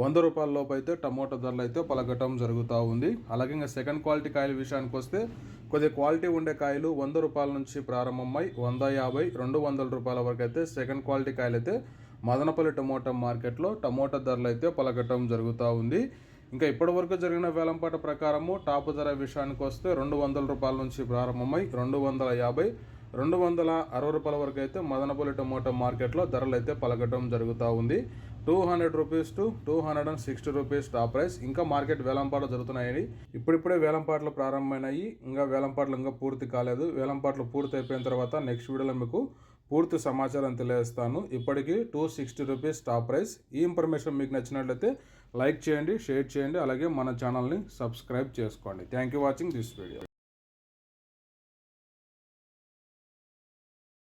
వంద రూపాయల లోపు అయితే టమోటా ధరలు అయితే పలకటం జరుగుతూ ఉంది. అలాగే ఇంకా సెకండ్ క్వాలిటీ కాయల విషయానికి వస్తే కొద్ది క్వాలిటీ ఉండే కాయలు వంద రూపాయల నుంచి ప్రారంభమై వంద యాభై రెండు వందల రూపాయల వరకు అయితే సెకండ్ క్వాలిటీ కాయలు అయితే మదనపల్లి టమోటా మార్కెట్లో టమోటా ధరలు అయితే పలకటం జరుగుతూ ఉంది. ఇంకా ఇప్పటివరకు జరిగిన వేలంపాట ప్రకారము టాప్ ధర విషయానికి వస్తే రెండు వందల రూపాయల నుంచి ప్రారంభమై రెండు వందల యాభై రెండు వందల అరవై రూపాయల వరకు అయితే మదనపల్లి టమోటా మార్కెట్లో ధరలు అయితే పలకటం జరుగుతూ ఉంది. Two hundred rupees to two hundred and sixty rupees top price. ఇంకా మార్కెట్ వేలంపాట్లు జరుగుతున్నాయని ఇప్పుడిప్పుడే వేలంపాట్లు ప్రారంభమైనాయి. ఇంకా వేలంపాట్లు ఇంకా పూర్తి కాలేదు. వేలంపాట్లు పూర్తి అయిపోయిన తర్వాత నెక్స్ట్ వీడియోలో మీకు పూర్తి సమాచారం తెలియజేస్తాను. ఇప్పటికీ two sixty rupees top price. ఈ ఇన్ఫర్మేషన్ మీకు నచ్చినట్లయితే లైక్ చేయండి షేర్ చేయండి. అలాగే మన ఛానల్ని సబ్స్క్రైబ్ చేసుకోండి. Thank you watching this video.